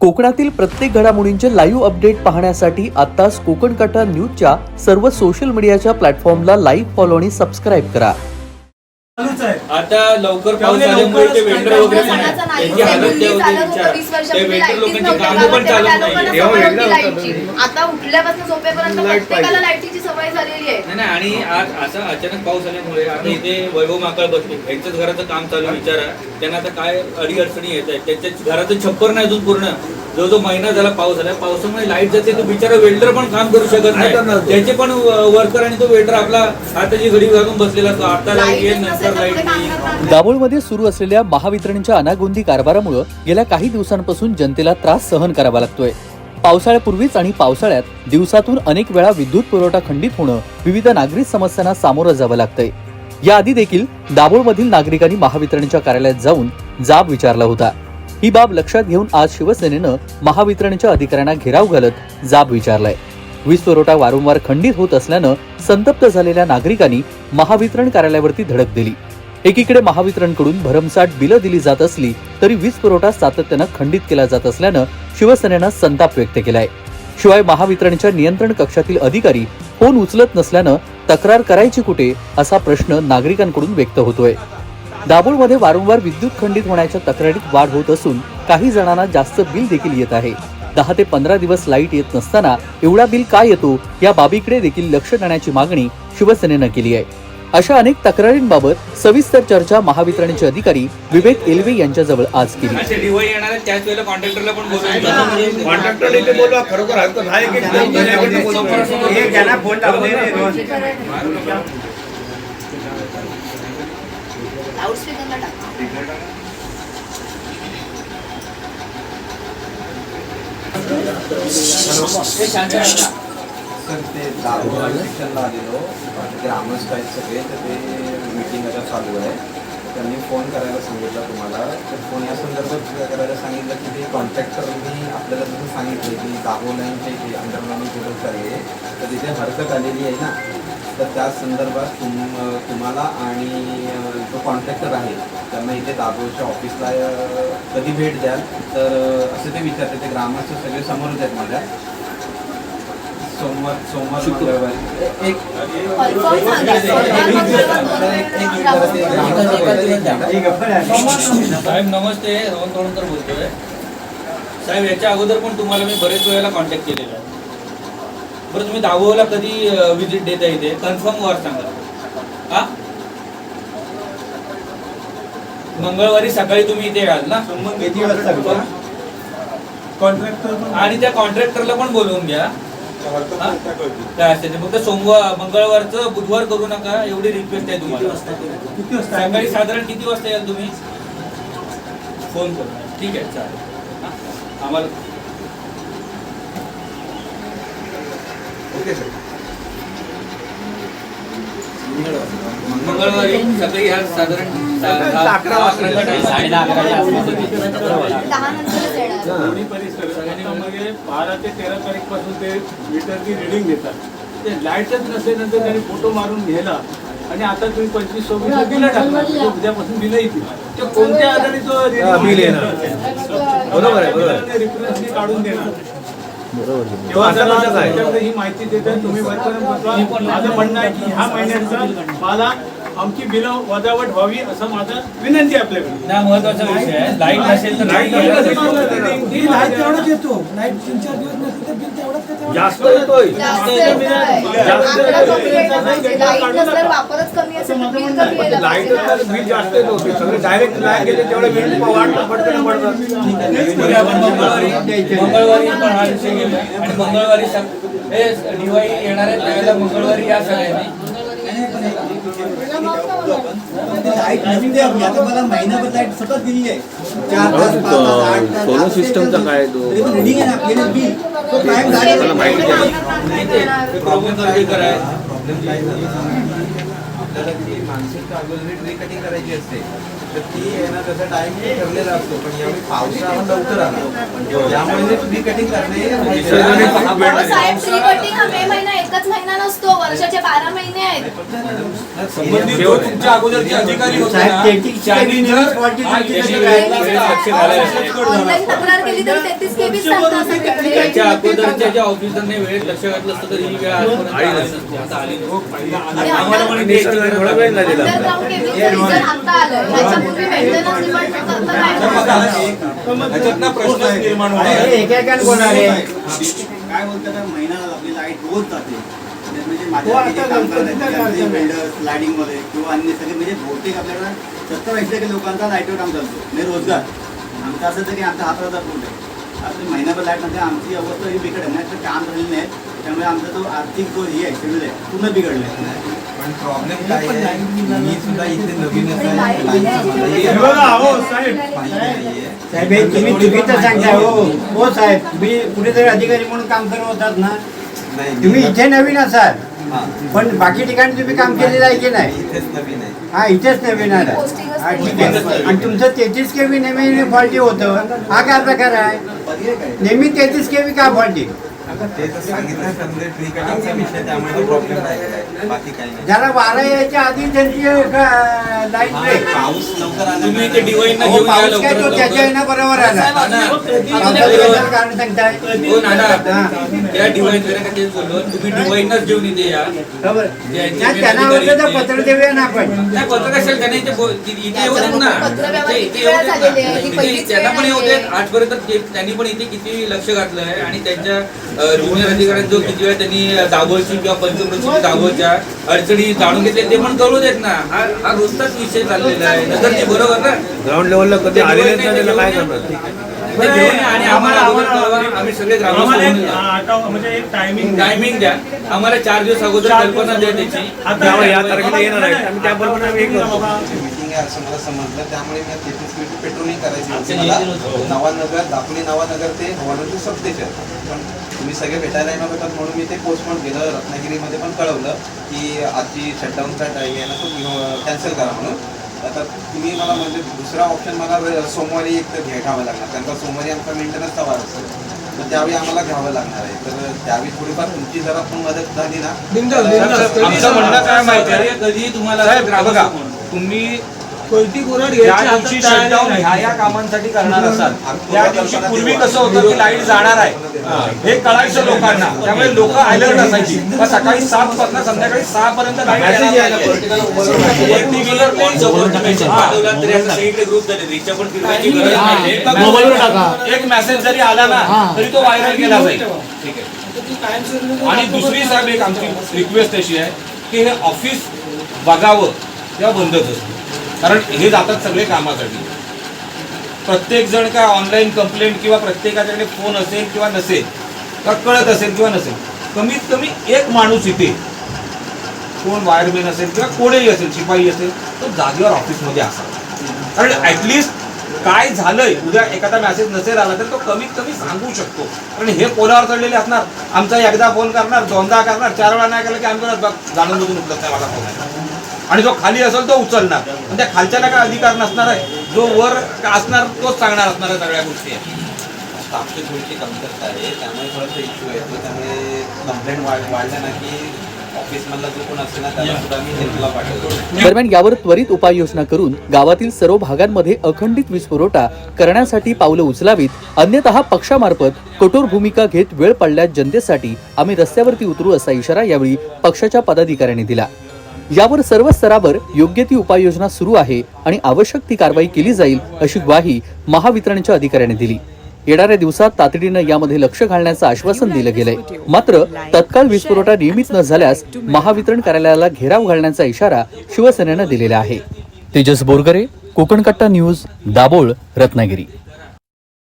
कोकणातील प्रत्येक घडामोडींचे लाईव्ह अपडेट पाहण्यासाठी आत्ताच कोकण कटा न्यूजच्या सर्व सोशल मीडियाच्या प्लॅटफॉर्मला लाईक फॉलो आणि सबस्क्राईब करा आता लवकर पाऊस आल्यामुळे ते वेंडर वगैरे पण. त्यांची हालत त्या होती विचार. ते लोकांची कामं पण चालत नाही. आता उठल्यापासून झोपेपर्यंत प्रत्येकाला. लाईटीची सवय झालेली आहे नाही नाही आणि आज असा अचानक पाऊस आल्यामुळे आता इथे वैभव माकळ बसले यांच्याच घराचं काम चालू आहे, विचारा. त्यांना आता काय अडी अडचणी येत आहेत? त्यांच्या घराचं छप्पर नाही अजून पूर्ण. जो जो महिना झाला पाऊस झाला पावसामुळे लाइट जाते तो बिचारा वेल्डर पण काम करू शकत नाही. त्याचे पण वर्कर आणि तो वेल्डर आपला हाताची घडी घालून बसलेला असतो. आता लाइट येईल नंतर लाइट येईल. दाभोळमध्ये सुरू असलेल्या महावितरणच्या अनागोंदी कारभारामुळे गेल्या काही दिवसांपासून जनतेला त्रास सहन करावा लागतोय. पावसाळ्यापूर्वीच आणि पावसाळ्यात दिवसातून अनेक वेळा विद्युत पुरवठा खंडित होणं विविध नागरिक समस्यांना सामोरं जावं लागतंय. याआधी देखील दाभोळमधील नागरिकांनी महावितरणच्या कार्यालयात जाऊन जाब विचारला होता. ही बाब लक्षात घेऊन आज शिवसेनेनं महावितरणच्या अधिकाऱ्यांना घेराव घालत जाब विचारलाय. वीज पुरवठा वारंवार खंडित होत असल्यानं संतप्त झालेल्या नागरिकांनी महावितरण कार्यालयावरती धडक दिली. एकीकडे महावितरणकडून भरमसाठ बिलं दिली जात असली तरी वीज पुरवठा सातत्यानं खंडित केला जात असल्यानं शिवसेनेनं संताप व्यक्त केलाय. शिवाय महावितरणच्या नियंत्रण कक्षातील अधिकारी फोन उचलत नसल्यानं तक्रार करायची कुठे असा प्रश्न नागरिकांकडून व्यक्त होतोय. दाभोळमध्ये वारंवार विद्युत खंडित होण्याच्या तक्रारीत वाढ होत असून काही जणांना जास्त बिल देखील येत आहे. दहा ते पंधरा दिवस लाइट येत नसताना एवढा बिल काय येतो या बाबीकडे देखील लक्ष देण्याची मागणी शिवसेनेनं केली आहे. अशा अनेक तक्रारींबाबत सविस्तर चर्चा महावितरणचे अधिकारी विवेक एलवे यांच्याजवळ आज केली. असे डिवाई येणार आहेत, त्याच वेळेला कॉन्ट्रॅक्टरला सर हो. ते दारू सेक्शनला आलेलो ग्रामस्थ आहेत सगळे तर ते मीटिंग आता चालू आहे. त्यांनी फोन करायला सांगितलं तुम्हाला. तर फोन या संदर्भात करायला सांगितलं की ते कॉन्ट्रॅक्टरनी आपल्याला जसं सांगितलं की दाहो लाईनचे जे अंडरग्राऊंड दुरुस्त आहे तर तिथे हरकत आलेली आहे ना. तर त्या संदर्भात तुम तुम्हाला आणि जो कॉन्ट्रॅक्टर आहे त्यांना इथे दाभोळच्या ऑफिसला कधी भेट द्याल? तर असं ते विचारते ते ग्रामस्थ सगळे समोरच आहेत माझ्या. सोमवार सोमवार मंगळवारी एक. साहेब नमस्ते रोहन तोडकर बोलतोय साहेब याच्या अगोदर पण तुम्हाला मी बरेच वेळेला कॉन्टॅक्ट केलेला आहे बरं तुम्ही दावोला कधी विजिट देता इथे कन्फर्म वर सांगा हा मंगळवारी सकाळी तुम्ही इथे याल ना संबंध किती वाजता? कॉन्ट्रॅक्टर पण आणि त्या कॉन्ट्रॅक्टरला पण बोलवून घ्या हा? काय असेल ते. फक्त सोमवार मंगळवारचं बुधवार करू नका एवढी रिक्वेस्ट आहे तुम्हाला किती वाजता सकाळी साधारण किती वाजता याल तुम्ही फोन करू ठीक आहे चालेल हा? आम्हाला ओके सर मंगळवारी सकाळी ह्या साधारण दहा- अकरा वाजता. अकराच्या आसपास दोन्ही परिसर त्याच्यामध्ये बारा ते तेरा तारीखपासून ते मीटरची रिडिंग घेतात. ते लाईटच नसेल नंतर त्यांनी फोटो मारून घ्यायला. आणि आता तुम्ही पंचवीस सव्वीस बिलं टाकला तो उद्यापासून बिलं येतील ते कोणत्या आधारे तो बिल येणार. बरोबर आहे बरोबर रिफरन्स काढून देणार. त्याच्याकडे ही माहिती देतात तुम्ही. माझं म्हणणं आहे की ह्या महिन्याचं मला आमची बिलं वजावट व्हावी असं माझं विनंती आहे आपल्याकडे. ना महत्त्वाचा विषय आहे. लाइट नसेल तर लाइट लाइट नसेल नसेल. तर तर- reading- बिल आहे तेवढंच येतो. लाइट तीन चार दिवस नसली तर बिल तेवढंच का तेवढं? जास्त येतोय. जास्त येतोय. जास्त आकडा येतोय. कमी यायला पाहिजे. लाइट नसल्यावर वापरच कमी असेल. तर बिल कमी यायला लाइट पाहिजे. बिल जास्त येत होते. सगळे डायरेक्ट लाइट गेले तेवढे बिल पडतं आपण मंगळवारी मंगळवारी आपण हा विषय घेऊया आणि मंगळवारी हे दिवाळी येणार आहे त्यावेळेला मंगळवारी या सगळ्यांनी. सोलर सिस्टमचा काय तो? आहे. माहिती आपल्याला ती मानसिक अगोदर रिकटिंग करायची असते? तर ती आहे ना त्याचा टाइम ठरलेला असतो. पण यावेळी पावसाळा लवकर आला. त्यामुळे रिकटिंग करणे हा एकच महिना नसतो वर्षाचे बारा महिने आहेत. संबंधित जो तुमच्या अगोदरचे अधिकारी होते साहेब, ना, तेहतीस त्यांनी केबी जर न्यूज क्वालिटी हा तुमची केबी कशी काय? वेळेत लक्ष घालायला पाहिजे. ऑनलाईन तक्रार केली तरी तेहतीस केबीच सांगतात सगळीकडे. त्याच्या अगोदरच्या ज्या ऑफिसरने वेळेत लक्ष घातलं असतं तर ही वेळ आजपर्यंत आली नसती. आता आली नसती. आणि आम्हाला म्हणे ते थोडा वेळ लागेल अंडरग्राऊंड केबलचं रिझन आता आलं. त्याच्यापूर्वी मेंटेनन्स डिपार्टमेंट काय त्याच्यातनं प्रश्नच निर्माण होणार. एकेकाने आहे? काय बोलतात ना, महिना आपली लाइट रोज जाते. त्यात म्हणजे हो, माझ्या किंवा अन्य सगळे म्हणजे बहुतेक आपल्याला सत्तर ऐंशी टक्के लोकांचा लाईटवर काम चालतो. म्हणजे रोजगार. आमचं असं तर की आमचा हाताचा पोट आहे आता महिनाभर लाइट म्हणजे आमची अवस्था ही बिकट आहे. नाही तर काम झालेलं नाही त्यामुळे आमचा जो आर्थिक जो हे आहे शेड्यूल आहे पूर्ण बिघडलं आहे पण प्रॉब्लेम काय आहे? मी सुद्धा इथे वेगळी हे साहेब. हे तुम्ही चुकीचं सांगताय हो. हो साहेब तुम्ही कुठेतरी अधिकारी म्हणून काम करत होतात ना? तुम्ही इथे नवीन असाल. पण बाकी ठिकाणी तुम्ही काम केलेलं आहे की नाही? इथेच नवीन आहे. हा इथेच नवीन आहे हा ठीक आहे. आणि तुमचं तेहतीस केवी नेहमी फॉल्टी होतं. हा काय प्रकार आहे? नेहमी तेहतीस केवी का फॉल्टी ते तर सांगितलं समजे ट्री कटिंगचा विषय त्यामुळे तो प्रॉब्लेम आहे बाकी काही नाही. ज्याला वारा यायच्या आधी त्यांची लाइट पाऊस लवकर आला तुम्ही ना. ते डिवाईन अहो, पाऊस काय तो त्याच्या येणं बरोबर आला. कारण सांगताय. हो नाना. त्या डिवाईन जरा तेच बोललो तुम्ही डिवाईनच घेऊन इथे या. बरोबर ज्यांचे नाही, त्यांना आवडलं तर पत्र देऊया ना आपण. नाही पत्र कशाला त्यांना इथे इथे इथे इथे- इथे इथे पण येऊ. देत. आजपर्यंत त्यांनी पण इथे किती लक्ष घातलं आहे आणि त्यांच्या ज्युनियर अधिकाऱ्यांनी जो किती वेळा त्यांनी दाभोळची किंवा पंचकृषी दाभोळच्या अडचणी जाणून घेतले ते पण कळू देत ना. हा हा रोजचाच विषय चाललेला आहे. नंतर ते बरोबर ना? ग्राउंड लेवलला कधी आले नाही तर त्याला काय करणार? या. ते घेऊन या आणि आम्हाला अगोदर कळवा. आम्ही सगळे ग्रामस्थ आम्हाला होऊन एक या. आठव- म्हणजे एक टायमिंग टायमिंग द्या. आम्हाला चार दिवस अगोदर कल्पना द्या त्याची. जेव्हा या तारखेला येणार आहेत. आम्ही त्याबरोबर आम्ही हे करतो मीटिंग आहे असं मला समजलं. त्यामुळे मी तेहतीस मिनिट पेट्रोलिंग करायची होती. मला. नवानगर दापोली नवानगर ते हवानगर सबस्टेशन पण तुम्ही सगळे भेटायला येणार होतात म्हणून मी ते पोस्टपोन केलं रत्नागिरीमध्ये पण कळवलं की आजची शटडाऊनचा टाईम आहे ना तो कॅन्सल करा म्हणून. आता तुम्ही मला म्हणजे दुसरा ऑप्शन मला सोमवारी एक तर घ्या- घ्यावं लागणार कारण का सोमवारी आमचा मेंटेनन्सचा वार असतो. तर त्यावेळी आम्हाला घ्यावं लागणार आहे. तर त्यावेळी थोडीफार तुमची जरा पण मदत झाली ना. आमचं म्हणणं काय माहिती आहे? कधी तुम्हाला बघा. तुम्ही कोणती ज्या दिवशी शटडाऊन. ह्या या कामांसाठी करणार असाल. त्या दिवशी पूर्वी कसं होतं की लाइट जाणार आहे. हे. कळायचं लोकांना. त्यामुळे लोक अलर्ट असायची. मग सकाळी सात पासून संध्याकाळी सहा पर्यंत लाइट एक मेसेज- एक मेसेज जरी आला ना तरी तो व्हायरल केला जाईल ठीक आहे. आणि दुसरी साहेब एक आमची रिक्वेस्ट अशी आहे की हे ऑफिस बघावं. तेव्हा बंदच असतं. कारण हे जातात सगळे कामासाठी. प्रत्येक जण काय ऑनलाईन कंप्लेंट किंवा प्रत्येकाच्याकडे फोन असेल किंवा नसेल का कळत असेल किंवा नसेल कमीत कमी एक माणूस इथे कोण वायरमॅन असेल किंवा कोणीही असेल शिपाई असेल तो जागेवर ऑफिसमध्ये असावा. कारण ऍटलिस्ट काय झालंय उद्या एखादा मेसेज नसेल आला तर तो कमीत कमी सांगू शकतो. कारण हे पोलावर चढलेले असणार. आमचा एकदा फोन करणार दोनदा करणार चार वेळा नाही केलं की आम्ही जाणून बघून उपलब्ध आहे मला फोन आहे आणि जो खाली असेल तो उचलणार. पण त्या खालच्याला काय अधिकार नसणार आहे. जो वर असणार तोच सांगणार असणार आहे सगळ्या गोष्टी. स्टाफची थोडीशी कमतरता आहे. त्यामुळे थोडासा इश्यू येतो त्यामुळे कंप्लेंट वाढ वाढल्या ना की दरम्यान यावर त्वरित उपाययोजना करून गावातील सर्व भागांमध्ये अखंडित वीज पुरवठा करण्यासाठी पावलं उचलावीत. अन्यतः पक्षामार्फत कठोर भूमिका घेत वेळ पडल्यास जनतेसाठी आम्ही रस्त्यावरती उतरू असा इशारा यावेळी पक्षाच्या पदाधिकाऱ्यांनी दिला. यावर सर्व स्तरावर योग्य ती उपाययोजना सुरू आहे आणि आवश्यक ती कारवाई केली जाईल अशी ग्वाही महावितरणच्या अधिकाऱ्यांनी दिली. येणाऱ्या दिवसात तातडीनं यामध्ये लक्ष घालण्याचं आश्वासन दिलं गेलंय. मात्र तत्काळ वीज पुरवठा नियमित न झाल्यास महावितरण कार्यालयाला घेराव घालण्याचा इशारा शिवसेनेनं दिलेला आहे. तेजस बोरगरे कोकणकट्टा न्यूज दाबोळ रत्नागिरी.